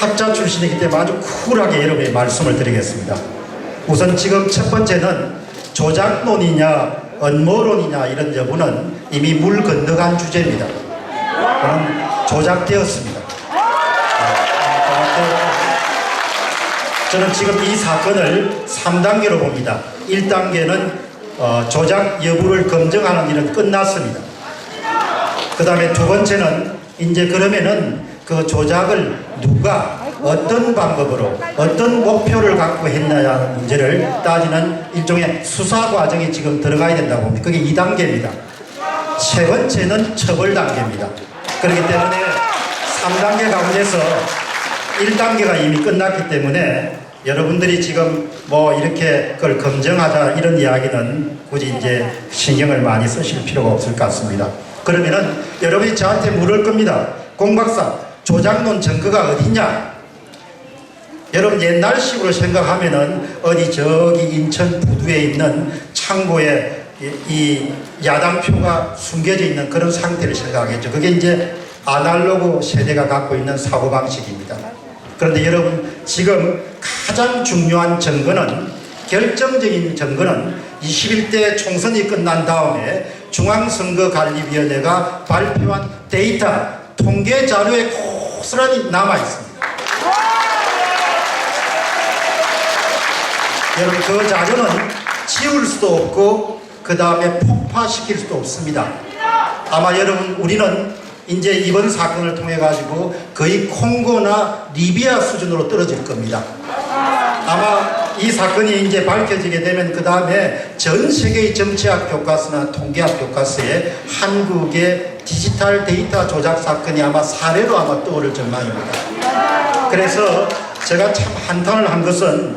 학자 출신이기 때문에 아주 쿨하게 여러분의 말씀을 드리겠습니다. 우선 지금 첫 번째는 조작론이냐 언모론이냐 이런 여부는 이미 물 건너간 주제입니다. 그는 조작되었습니다. 저는 지금 이 사건을 3단계로 봅니다. 1단계는 어, 조작 여부를 검증하는 일은 끝났습니다. 그 다음에 두 번째는 이제 그러면은 그 조작을 누가 어떤 방법으로 어떤 목표를 갖고 했느냐 하는 문제를 따지는 일종의 수사 과정이 지금 들어가야 된다고 봅니다. 그게 2단계입니다. 세 번째는 처벌 단계입니다. 그렇기 때문에 3단계 가운데서 1단계가 이미 끝났기 때문에 여러분들이 지금 뭐 이렇게 그걸 검증하자 이런 이야기는 굳이 이제 신경을 많이 쓰실 필요가 없을 것 같습니다. 그러면은 여러분이 저한테 물을 겁니다. 공박사 조작론 증거가 어딨냐? 여러분 옛날식으로 생각하면은 어디 저기 인천 부두에 있는 창고에 이, 이 야당표가 숨겨져 있는 그런 상태를 생각하겠죠. 그게 이제 아날로그 세대가 갖고 있는 사고방식입니다. 그런데 여러분 지금 가장 중요한 증거는 결정적인 증거는 21대 총선이 끝난 다음에 중앙선거관리위원회가 발표한 데이터 통계 자료에 고스란히 남아 있습니다. 여러분 그 자료는 지울 수도 없고 그 다음에 폭파시킬 수도 없습니다. 아마 여러분 우리는 이제 이번 사건을 통해 가지고 거의 콩고나 리비아 수준으로 떨어질 겁니다. 아마 이 사건이 이제 밝혀지게 되면 그 다음에 전 세계의 정치학 교과서나 통계학 교과서에 한국의 디지털 데이터 조작 사건이 아마 사례로 아마 떠오를 전망입니다. 그래서 제가 참 한탄을 한 것은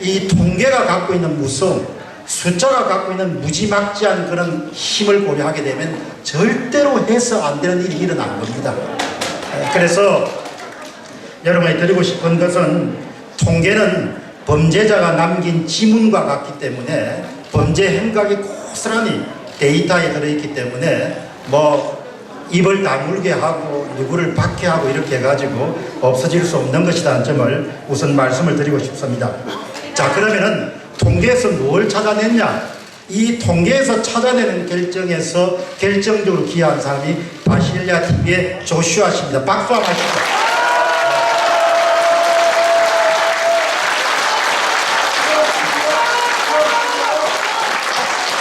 이 통계가 갖고 있는 무서움, 숫자가 갖고 있는 무지막지한 그런 힘을 고려하게 되면 절대로 해서 안 되는 일이 일어난 겁니다. 그래서 여러분이 드리고 싶은 것은 통계는 범죄자가 남긴 지문과 같기 때문에 범죄 행각이 고스란히 데이터에 들어있기 때문에 뭐 입을 다물게 하고 누구를 박해하고 이렇게 해가지고 없어질 수 없는 것이라는 점을 우선 말씀을 드리고 싶습니다. 자 그러면은 통계에서 뭘 찾아냈냐? 이 통계에서 찾아내는 결정에서 결정적으로 기여한 사람이 바실리아 TV의 조슈아 씨입니다. 박수 한번 하시죠.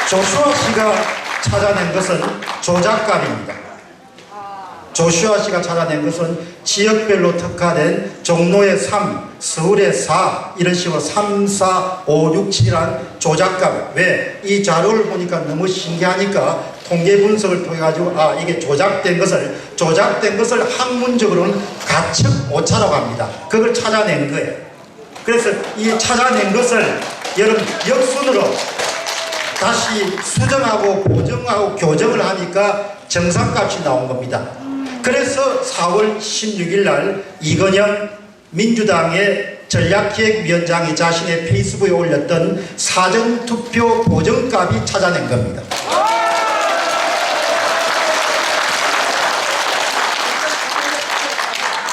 조슈아 씨가 찾아낸 것은 조작감입니다. 조슈아 씨가 찾아낸 것은 지역별로 특화된 종로의 3, 서울의 4 이런 식으로 3, 4, 5, 6, 7이란 조작감 왜? 이 자료를 보니까 너무 신기하니까 통계 분석을 통해 가지고 아 이게 조작된 것을 조작된 것을 학문적으로는 가측 오차라고 합니다. 그걸 찾아낸 거예요. 그래서 이 찾아낸 것을 여러분 역순으로 다시 수정하고 보정하고 교정을 하니까 정상값이 나온 겁니다. 그래서 4월 16일 날 이건영 민주당의 전략기획위원장이 자신의 페이스북에 올렸던 사전투표 보정값이 찾아낸 겁니다.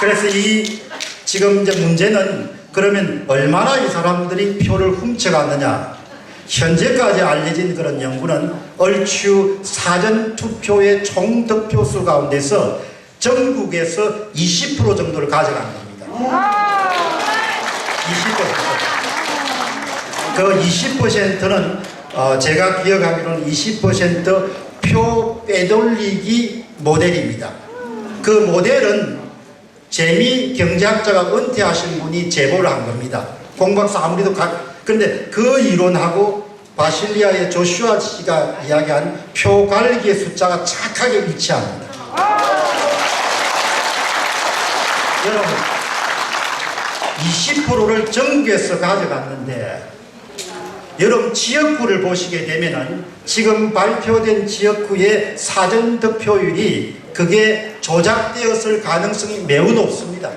그래서 이 지금 이제 문제는 그러면 얼마나 이 사람들이 표를 훔쳐갔느냐 현재까지 알려진 그런 연구는 얼추 사전 투표의 총 득표수 가운데서 전국에서 20% 정도를 가져간 겁니다. 20%. 그 20%는 어 제가 기억하기로는 20%표 빼돌리기 모델입니다. 그 모델은 재미 경제학자가 은퇴하신 분이 제보를 한 겁니다. 공박사 아무리도 가, 근데 그 이론하고 바실리아의 조슈아 씨가 이야기한 표 갈기의 숫자가 착하게 일치합니다. 여러분, 20%를 전국에서 가져갔는데 여러분 지역구를 보시게 되면은 지금 발표된 지역구의 사전 득표율이 그게 조작되었을 가능성이 매우 높습니다.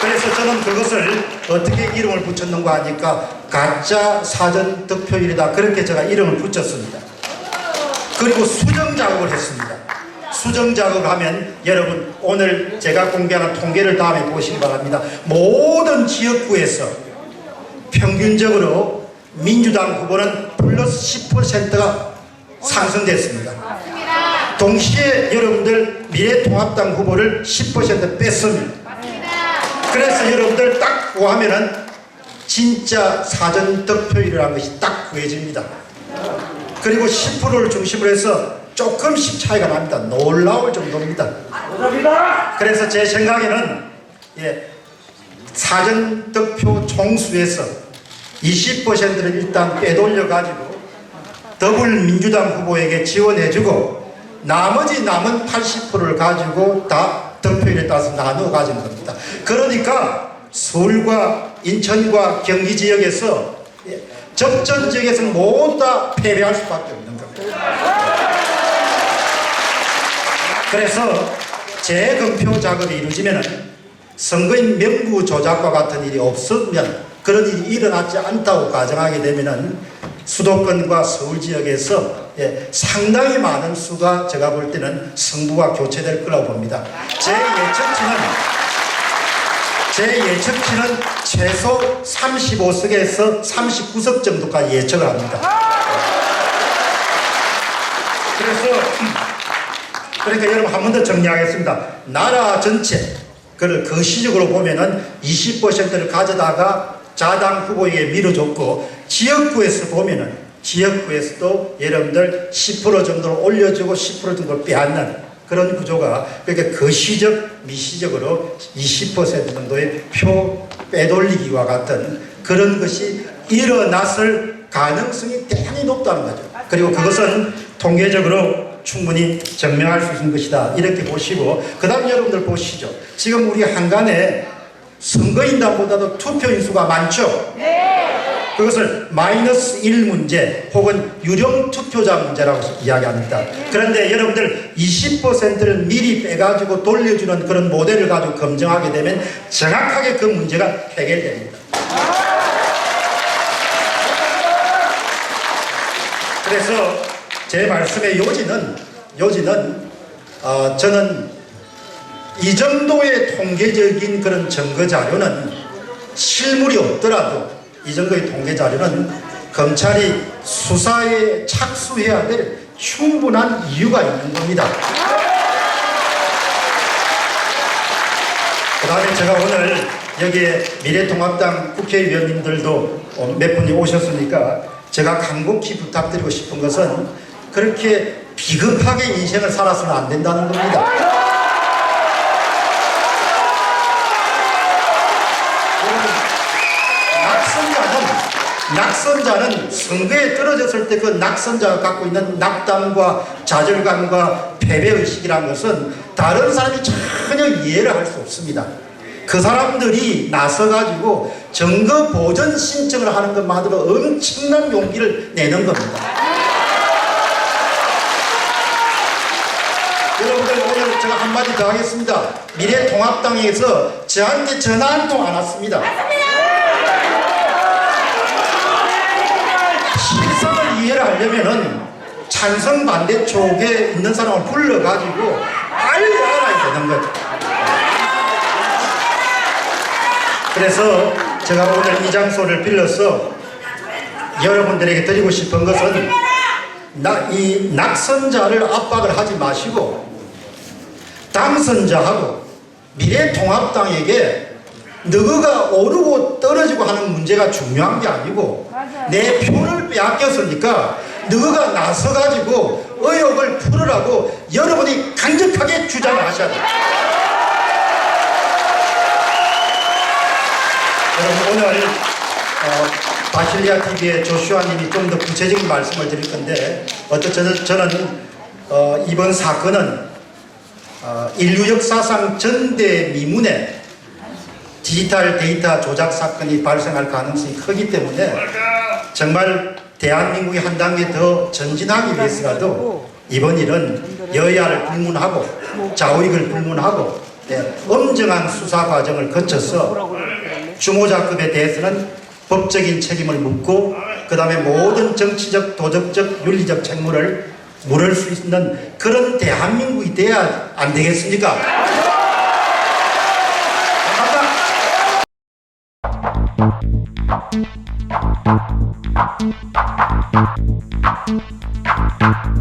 그래서 저는 그것을 어떻게 이름을 붙였는가 하니까 가짜 사전 득표율이다 그렇게 제가 이름을 붙였습니다. 그리고 수정 작업을 했습니다. 수정 작업을 하면 여러분 오늘 제가 공개하는 통계를 다음에 보시기 바랍니다. 모든 지역구에서 평균적으로 민주당 후보는 플러스 10%가 상승됐습니다. 동시에 여러분들 미래통합당 후보를 10% 뺐습니다. 그래서 여러분들 딱 구하면은 진짜 사전 득표율이라는 것이 딱 구해집니다. 그리고 10%를 중심으로 해서 조금씩 차이가 납니다. 놀라울 정도입니다. 그래서 제 생각에는 예, 사전 득표 총수에서 20%를 일단 빼돌려 가지고 더불민주당 후보에게 지원해주고 나머지 남은 80%를 가지고 다 득표율에 따라서 나누어 가진 겁니다. 그러니까 서울과 인천과 경기 지역에서 예, 접전 지역에서는 모두 다 패배할 수밖에 없는 겁니다. 그래서 재검표 작업이 이루어지면 선거인 명부 조작과 같은 일이 없으면 그런 일이 일어나지 않다고 가정하게 되면 수도권과 서울 지역에서 예, 상당히 많은 수가 제가 볼 때는 승부가 교체될 거라고 봅니다. 제 예측치는 제 예측치는 최소 35석에서 39석 정도까지 예측을 합니다. 그래서 그러니까 여러분 한 번 더 정리하겠습니다. 나라 전체 그를 거시적으로 보면은 20%를 가져다가 자당 후보에게 밀어줬고 지역구에서 보면은 지역구에서도 여러분들 10% 정도를 올려주고 10% 정도를 빼앗는 그런 구조가 그러니까 거시적 미시적으로 20% 정도의 표 빼돌리기와 같은 그런 것이 일어났을 가능성이 대단히 높다는 거죠. 그리고 그것은 통계적으로 충분히 증명할 수 있는 것이다. 이렇게 보시고, 그 다음 여러분들 보시죠. 지금 우리 한간에 선거인단보다도 투표인 수가 많죠? 그것을 마이너스 1 문제 혹은 유령 투표자 문제라고 이야기합니다. 그런데 여러분들 20%를 미리 빼가지고 돌려주는 그런 모델을 가지고 검증하게 되면 정확하게 그 문제가 해결됩니다. 그래서 제 말씀의 요지는 요지는 어, 저는 이 정도의 통계적인 그런 증거 자료는 실물이 없더라도 이 정도의 통계 자료는 검찰이 수사에 착수해야 될 충분한 이유가 있는 겁니다. 그 다음에 제가 오늘 여기에 미래통합당 국회의원님들도 어, 몇 분이 오셨으니까 제가 간곡히 부탁드리고 싶은 것은 그렇게 비겁하게 인생을 살아서는 안 된다는 겁니다. 낙선자는 낙선자는 선거에 떨어졌을 때 그 낙선자가 갖고 있는 낙담과 좌절감과 패배의식이라는 것은 다른 사람이 전혀 이해를 할 수 없습니다. 그 사람들이 나서가지고 증거 보전 신청을 하는 것만으로 엄청난 용기를 내는 겁니다. 여러분들 오늘 제가 한마디 더 하겠습니다. 미래통합당에서 저한테 전화 한 통 안 왔습니다. 실상을 이해를 하려면은 찬성 반대 쪽에 있는 사람을 불러가지고 빨리 알아야 되는 거죠. 그래서 제가 오늘 이 장소를 빌려서 여러분들에게 드리고 싶은 것은 나, 이 낙선자를 압박을 하지 마시고 당선자하고 미래통합당에게 너가 오르고 떨어지고 하는 문제가 중요한 게 아니고 내 표를 빼앗겼으니까 너가 나서가지고 의혹을 풀으라고 여러분이 강력하게 주장을 하셔야 돼요. 여러분 오늘 어, 바실리아 TV의 조슈아님이 좀 더 구체적인 말씀을 드릴 건데 어떤 저는, 저는 어, 이번 사건은 어, 인류 역사상 전대미문의 디지털 데이터 조작 사건이 발생할 가능성이 크기 때문에 정말 대한민국이 한 단계 더 전진하기 위해서라도 이번 일은 여야를 불문하고 좌우익을 불문하고 예, 엄정한 수사 과정을 거쳐서 주모자급에 대해서는 법적인 책임을 묻고 그 다음에 모든 정치적, 도덕적, 윤리적 책무를 물을 수 있는 그런 대한민국이 돼야 안 되겠습니까? 감사합니다.